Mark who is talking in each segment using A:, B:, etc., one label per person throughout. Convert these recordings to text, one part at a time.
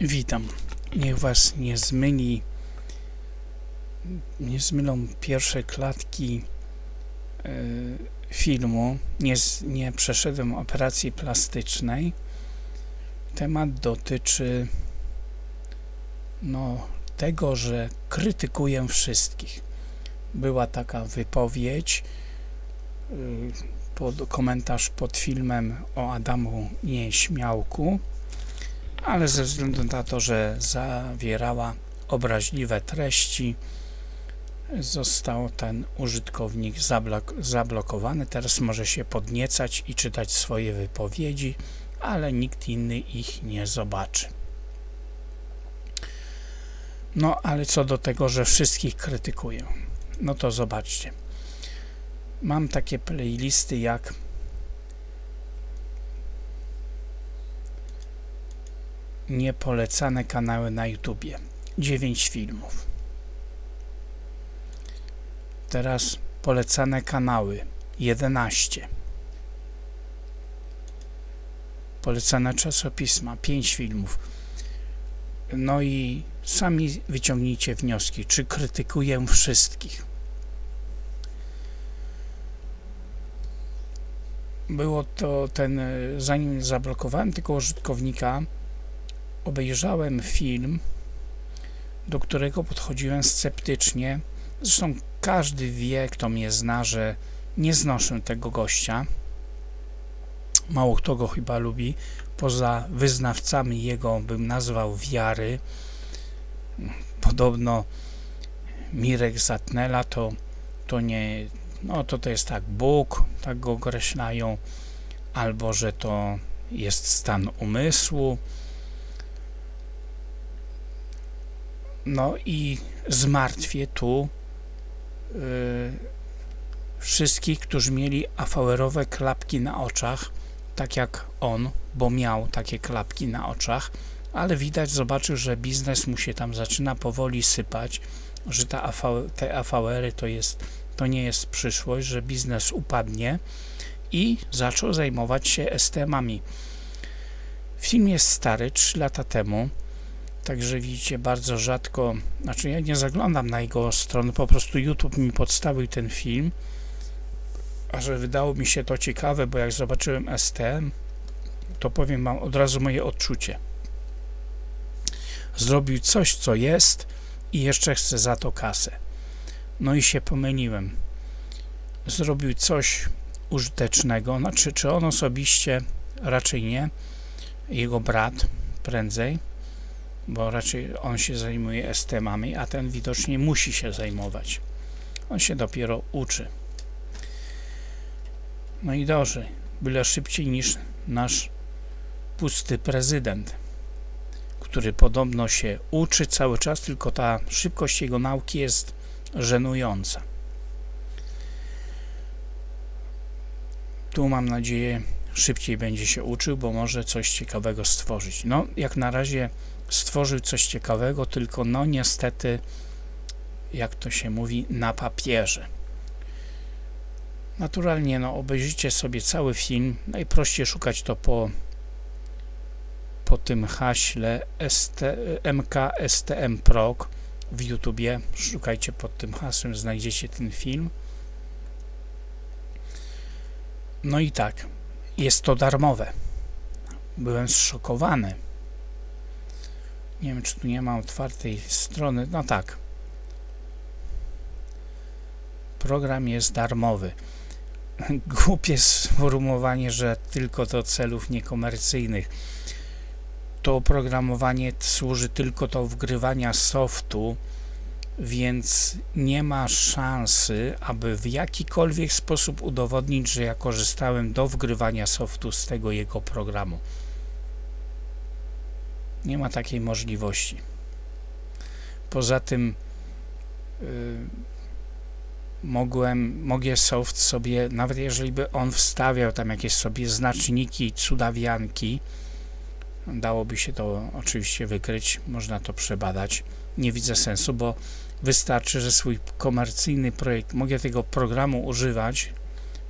A: Witam. Niech Was nie zmyli, nie zmylą pierwsze klatki e, filmu. Nie, nie przeszedłem operacji plastycznej. Temat dotyczy no, tego, że krytykuję wszystkich. Była taka wypowiedź, y, pod, komentarz pod filmem o Adamu Nieśmiałku ale ze względu na to, że zawierała obraźliwe treści, został ten użytkownik zablok zablokowany. Teraz może się podniecać i czytać swoje wypowiedzi, ale nikt inny ich nie zobaczy. No, ale co do tego, że wszystkich krytykuję, no to zobaczcie. Mam takie playlisty jak niepolecane kanały na YouTubie. 9 filmów. Teraz polecane kanały 11. Polecane czasopisma 5 filmów. No i sami wyciągnijcie wnioski, czy krytykuję wszystkich. Było to ten, zanim zablokowałem tylko użytkownika, obejrzałem film, do którego podchodziłem sceptycznie. Zresztą każdy wie, kto mnie zna, że nie znoszę tego gościa. Mało kto go chyba lubi. Poza wyznawcami jego bym nazwał wiary. Podobno Mirek Zatnela to, to nie, no to to jest tak Bóg, tak go określają, albo że to jest stan umysłu, No i zmartwię tu y, wszystkich, którzy mieli AVR-owe klapki na oczach, tak jak on, bo miał takie klapki na oczach, ale widać, zobaczył, że biznes mu się tam zaczyna powoli sypać, że ta AV, te AVR-y to, jest, to nie jest przyszłość, że biznes upadnie i zaczął zajmować się STM-ami. Film jest stary, 3 lata temu, Także widzicie, bardzo rzadko, znaczy ja nie zaglądam na jego stronę, po prostu YouTube mi podstawił ten film, a że wydało mi się to ciekawe, bo jak zobaczyłem STM, to powiem wam od razu moje odczucie. Zrobił coś, co jest i jeszcze chce za to kasę. No i się pomyliłem. Zrobił coś użytecznego, znaczy czy on osobiście, raczej nie, jego brat prędzej, bo raczej on się zajmuje STM-ami, a ten widocznie musi się zajmować. On się dopiero uczy. No i dąży, byle szybciej niż nasz pusty prezydent, który podobno się uczy cały czas, tylko ta szybkość jego nauki jest żenująca. Tu mam nadzieję szybciej będzie się uczył, bo może coś ciekawego stworzyć. No, jak na razie stworzył coś ciekawego, tylko no niestety, jak to się mówi, na papierze. Naturalnie, no obejrzyjcie sobie cały film, najprościej szukać to po po tym haśle ST, MKSTM-PROG w YouTubie, szukajcie pod tym hasłem, znajdziecie ten film. No i tak, jest to darmowe. Byłem zszokowany. Nie wiem, czy tu nie ma otwartej strony. No tak. Program jest darmowy. Głupie sformułowanie, że tylko do celów niekomercyjnych. To oprogramowanie służy tylko do wgrywania softu, więc nie ma szansy, aby w jakikolwiek sposób udowodnić, że ja korzystałem do wgrywania softu z tego jego programu. Nie ma takiej możliwości. Poza tym yy, mogłem, mogę soft sobie, nawet jeżeli by on wstawiał tam jakieś sobie znaczniki, cudawianki, dałoby się to oczywiście wykryć, można to przebadać. Nie widzę sensu, bo wystarczy, że swój komercyjny projekt, mogę tego programu używać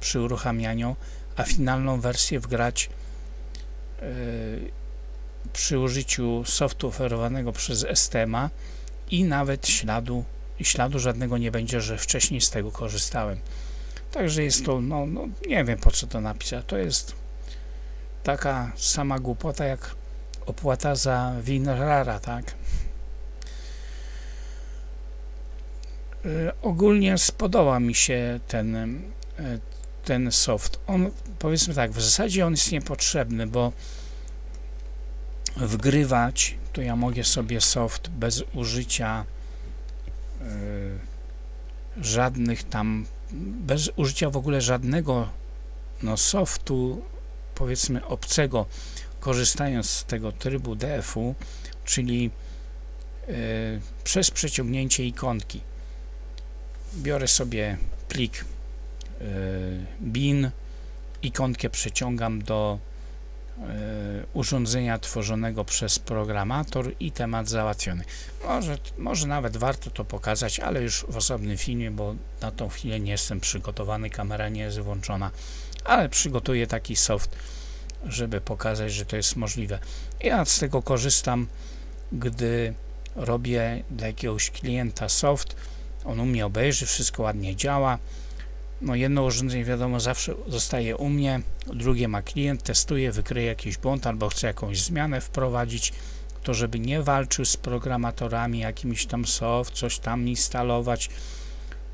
A: przy uruchamianiu, a finalną wersję wgrać yy, przy użyciu softu oferowanego przez STMA i nawet śladu, śladu żadnego nie będzie, że wcześniej z tego korzystałem. Także jest to, no, no nie wiem po co to napisać. To jest taka sama głupota jak opłata za WinRAR, tak? Y, ogólnie spodobał mi się ten, y, ten soft. On, powiedzmy tak, w zasadzie on jest niepotrzebny, bo wgrywać to ja mogę sobie soft bez użycia y, żadnych tam, bez użycia w ogóle żadnego no, softu, powiedzmy obcego, korzystając z tego trybu DFU, czyli przez przeciągnięcie ikonki. Biorę sobie plik y, bin, ikonkę przeciągam do y, urządzenia tworzonego przez programator i temat załatwiony. Może, może nawet warto to pokazać, ale już w osobnym filmie, bo na tą chwilę nie jestem przygotowany, kamera nie jest włączona, ale przygotuję taki soft, żeby pokazać, że to jest możliwe. Ja z tego korzystam, gdy robię dla jakiegoś klienta soft, on u mnie obejrzy, wszystko ładnie działa. No jedno urządzenie wiadomo zawsze zostaje u mnie, drugie ma klient, testuje, wykryje jakiś błąd albo chce jakąś zmianę wprowadzić, to żeby nie walczył z programatorami, jakimiś tam soft, coś tam instalować,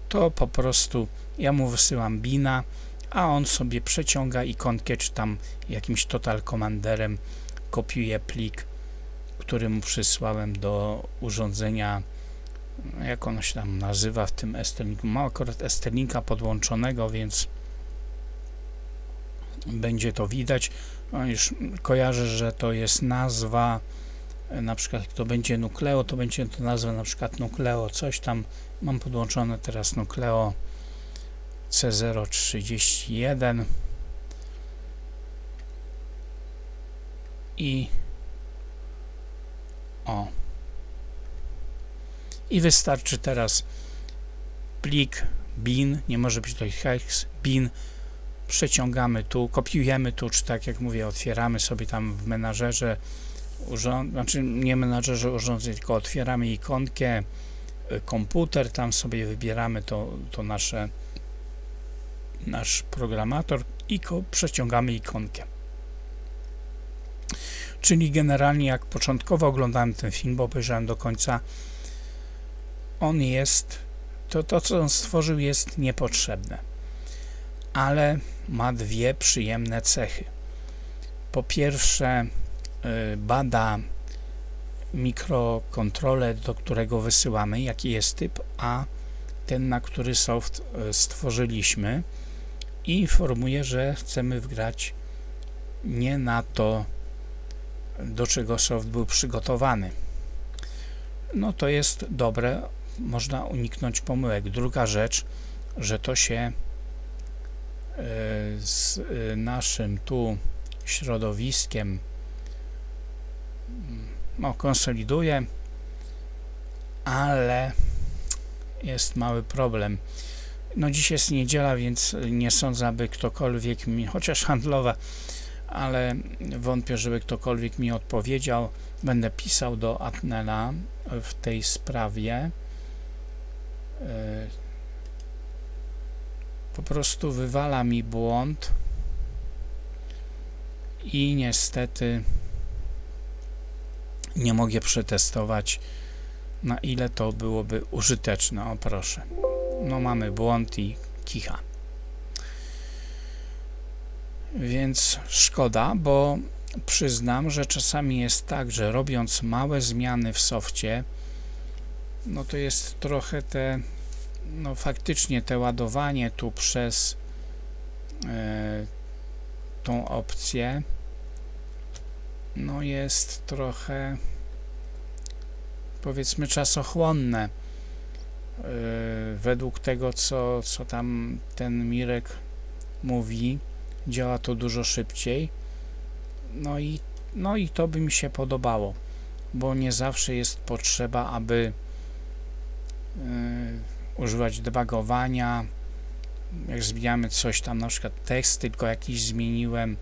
A: to po prostu ja mu wysyłam bina, a on sobie przeciąga ikonkę, czy tam jakimś total commanderem kopiuje plik, który mu przysłałem do urządzenia jak ono się tam nazywa w tym Esterlinku. Ma akurat Esterlinka podłączonego, więc będzie to widać. No już kojarzę, że to jest nazwa, na przykład jak to będzie Nukleo, to będzie to nazwa na przykład Nukleo, coś tam mam podłączone teraz Nukleo C031 i o i wystarczy teraz plik bin, nie może być to hex, bin, przeciągamy tu, kopiujemy tu, czy tak jak mówię, otwieramy sobie tam w menadżerze, urząd, znaczy nie menadżerze urządzeń, tylko otwieramy ikonkę, y, komputer, tam sobie wybieramy to, to nasze nasz programator i przeciągamy ikonkę. Czyli generalnie jak początkowo oglądałem ten film, bo obejrzałem do końca, on jest, to, to co on stworzył jest niepotrzebne, ale ma dwie przyjemne cechy. Po pierwsze, y, bada mikrokontroler, do którego wysyłamy, jaki jest typ, a ten, na który soft y, stworzyliśmy i informuje, że chcemy wgrać nie na to, do czego soft był przygotowany. No to jest dobre, można uniknąć pomyłek. Druga rzecz, że to się e, z e, naszym tu środowiskiem mm, no, konsoliduje, ale jest mały problem. No dziś jest niedziela, więc nie sądzę, aby ktokolwiek mi, chociaż handlowa, ale wątpię, żeby ktokolwiek mi odpowiedział. Będę pisał do Atnela w tej sprawie. E, po prostu wywala mi błąd i niestety nie mogę przetestować na ile to byłoby użyteczne. O proszę. No mamy błąd i kicha. Więc szkoda, bo przyznam, że czasami jest tak, że robiąc małe zmiany w softie, no to jest trochę te, no faktycznie te ładowanie tu przez e, tą opcję, no jest trochę powiedzmy czasochłonne. E, według tego, co, co tam ten Mirek mówi, działa to dużo szybciej. No i, no i to by mi się podobało, bo nie zawsze jest potrzeba, aby używać debugowania. Jak zmieniamy coś tam, na przykład tekst, tylko jakiś zmieniłem,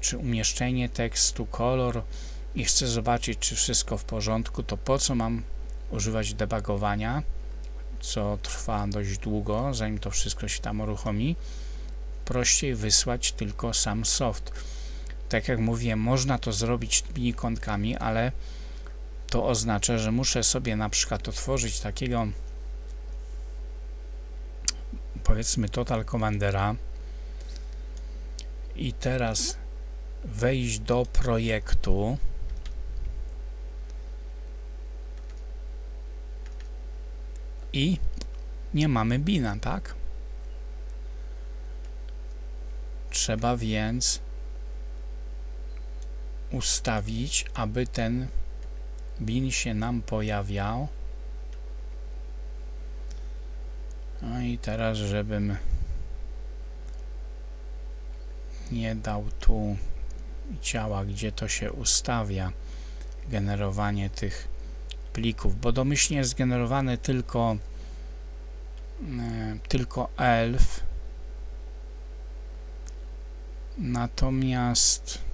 A: czy umieszczenie tekstu, kolor, i chcę zobaczyć, czy wszystko w porządku, to po co mam używać debugowania, co trwa dość długo, zanim to wszystko się tam uruchomi. Prościej wysłać tylko sam soft. Tak jak mówiłem, można to zrobić tymi ale to oznacza, że muszę sobie na przykład otworzyć takiego powiedzmy Total Commandera i teraz wejść do projektu i nie mamy bina, tak? Trzeba więc ustawić, aby ten bin się nam pojawiał. No i teraz, żebym nie dał tu ciała, gdzie to się ustawia, generowanie tych plików, bo domyślnie jest generowany tylko e, tylko elf natomiast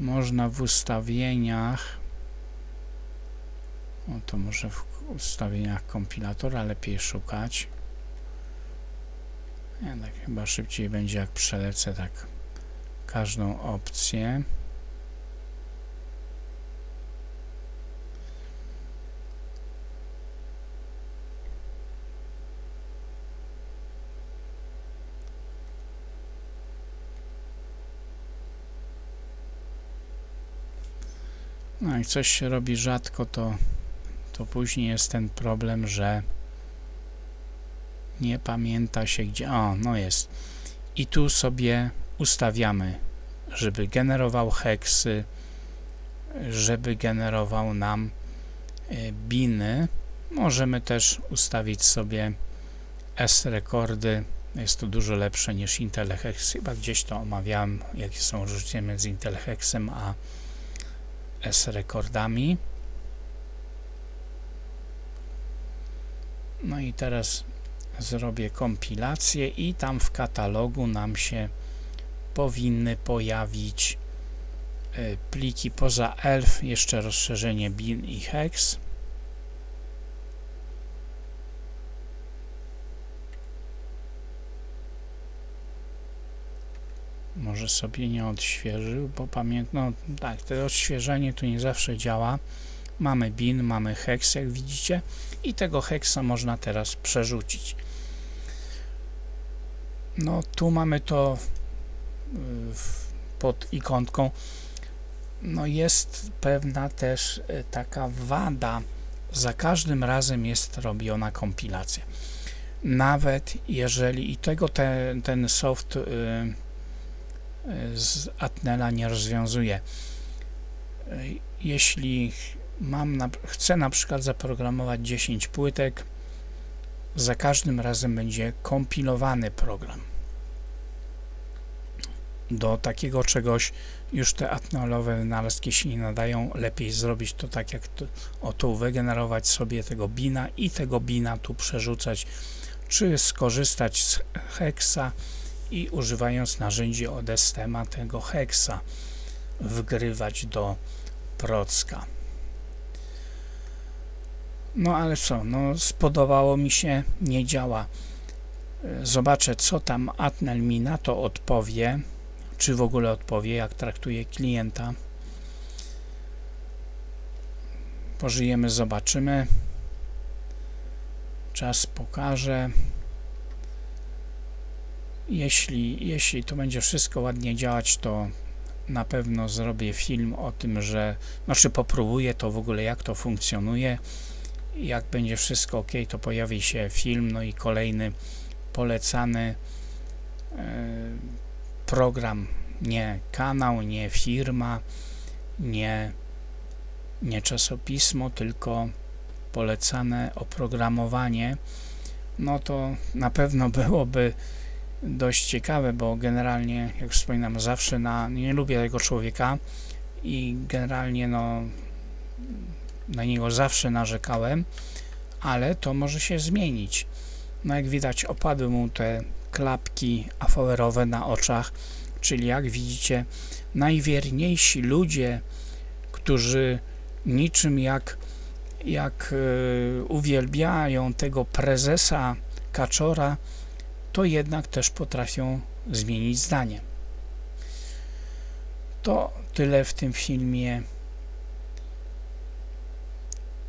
A: można w ustawieniach o to może w ustawieniach kompilatora lepiej szukać ja tak chyba szybciej będzie jak przelecę tak każdą opcję. No jak coś się robi rzadko, to, to później jest ten problem, że nie pamięta się gdzie... O, no jest. I tu sobie ustawiamy, żeby generował heksy, żeby generował nam e, biny. Możemy też ustawić sobie S-rekordy. Jest to dużo lepsze niż Intel Hex. Chyba gdzieś to omawiałem, jakie są różnice między Intel Hexem a S-rekordami. No i teraz zrobię kompilację i tam w katalogu nam się powinny pojawić e, pliki poza elf, jeszcze rozszerzenie bin i hex. Może sobie nie odświeżył, bo pamiętam, no tak, to odświeżenie tu nie zawsze działa. Mamy bin, mamy hex, jak widzicie, i tego hexa można teraz przerzucić. No tu mamy to pod ikonką, no jest pewna też e, taka wada. Za każdym razem jest robiona kompilacja. Nawet jeżeli i tego te, ten soft y, z Atnela nie rozwiązuje. Jeśli mam chcę na przykład zaprogramować 10 płytek, za każdym razem będzie kompilowany program do takiego czegoś już te atnolowe wynalazki się nie nadają. Lepiej zrobić to tak jak to, o tu, wygenerować sobie tego bina i tego bina tu przerzucać, czy skorzystać z hexa i używając narzędzi od Estema tego hexa wgrywać do procka. No ale co, no spodobało mi się, nie działa. Zobaczę, co tam Atnel mi na to odpowie czy w ogóle odpowie, jak traktuje klienta. Pożyjemy, zobaczymy. Czas pokaże. Jeśli, jeśli to będzie wszystko ładnie działać, to na pewno zrobię film o tym, że znaczy popróbuję to w ogóle jak to funkcjonuje. Jak będzie wszystko ok, to pojawi się film, no i kolejny polecany yy, program, nie kanał, nie firma, nie, nie czasopismo, tylko polecane oprogramowanie, no to na pewno byłoby dość ciekawe, bo generalnie, jak wspominam, zawsze na, nie lubię tego człowieka i generalnie no, na niego zawsze narzekałem, ale to może się zmienić. No jak widać opadły mu te klapki AVR-owe na oczach, czyli jak widzicie, najwierniejsi ludzie, którzy niczym jak, jak e, uwielbiają tego prezesa Kaczora, to jednak też potrafią zmienić zdanie. To tyle w tym filmie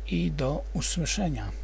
A: i do usłyszenia.